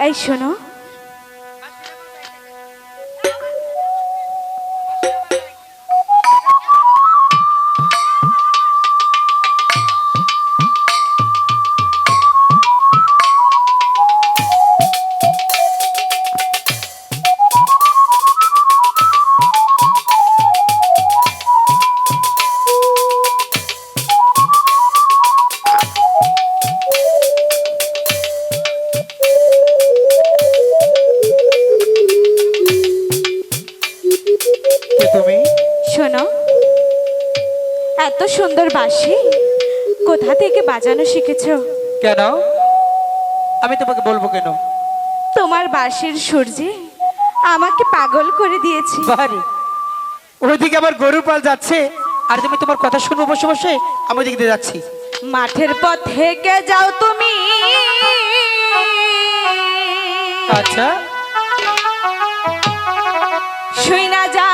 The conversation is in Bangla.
এই শোনো তুমি? শোনো এত সুন্দর বাঁশি কোথা থেকে বাজানো শিখেছো? কেন? আমি তোমাকে বলব কেন? তোমার বাঁশির সূর্যে আমাকে পাগল করে দিয়েছি। বাড়ি। ওইদিকে আমার গরু পাল যাচ্ছে আর তুমি তোমার কথা শুনব বসে বসে আমি ওইদিকে দিয়ে যাচ্ছি। মাঠের পথে কে যাও তুমি? আচ্ছা। শুই না যা